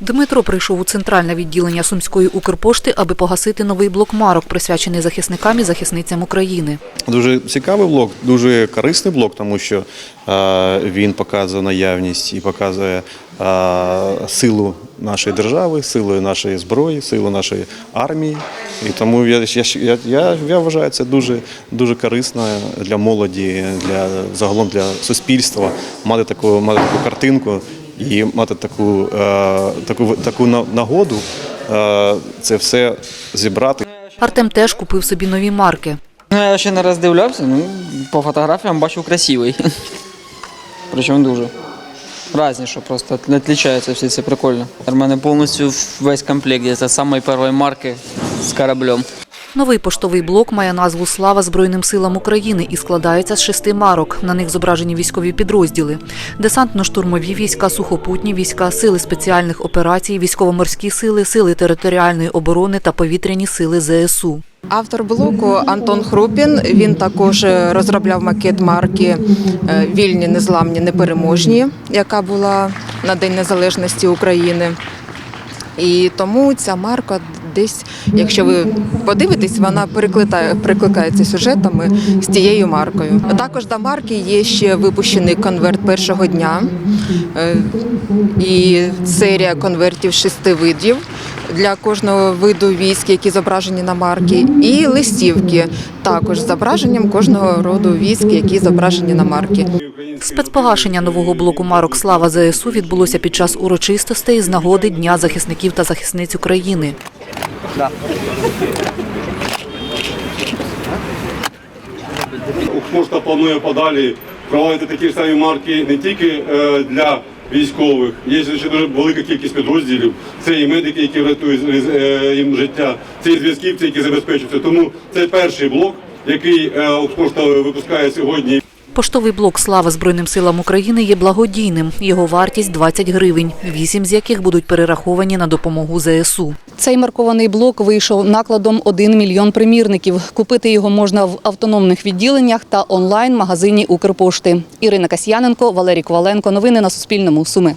Дмитро прийшов у центральне відділення Сумської Укрпошти, аби погасити новий блок марок, присвячений захисникам і захисницям України. Дуже цікавий блок, дуже корисний блок, тому що він показує наявність і показує силу нашої держави, силу нашої зброї, силу нашої армії. І тому я, я, я, я вважаю це дуже, дуже корисно для молоді, для загалом для суспільства мати таку, мати таку картинку і мати таку, е, таку, таку нагоду е, це все зібрати. Артем теж купив собі нові марки. Ну, я ще не роздивлявся, ну, по фотографіям бачу красивий. Причому дуже. Разні, що просто відрізняються всі це прикольно. У мене повністю весь комплект є це самої першої марки з кораблем. Новий поштовий блок має назву Слава Збройним силам України і складається з шести марок. На них зображені військові підрозділи: десантно-штурмові війська, сухопутні війська, сили спеціальних операцій, військово-морські сили, сили територіальної оборони та повітряні сили ЗСУ. Автор блоку Антон Хрупін. Він також е, розробляв макет марки е, Вільні, незламні, непереможні, яка була на День Незалежності України. І тому ця марка десь, якщо ви подивитесь, вона перекликає, перекликається сюжетами з тією маркою. Також до марки є ще випущений конверт першого дня е, і серія конвертів шести видів для кожного виду військ, які зображені на марки, і листівки також з зображенням кожного роду військ, які зображені на марки. Спецпогашення нового блоку марок Слава ЗСУ відбулося під час урочистостей з нагоди Дня захисників та захисниць України. Укрпошта планує подалі проводити такі ж самі марки не тільки е, для військових. Є ще дуже велика кількість підрозділів. Це і медики, які врятують е, їм життя, це і зв'язківці, які забезпечуються. Тому це перший блок, який е, Укрпошта випускає сьогодні. Поштовий блок Слава Збройним силам України є благодійним. Його вартість 20 гривень, вісім з яких будуть перераховані на допомогу ЗСУ. Цей маркований блок вийшов накладом 1 мільйон примірників. Купити його можна в автономних відділеннях та онлайн-магазині Укрпошти. Ірина Касьяненко, Валерій Коваленко. Новини на Суспільному. Суми.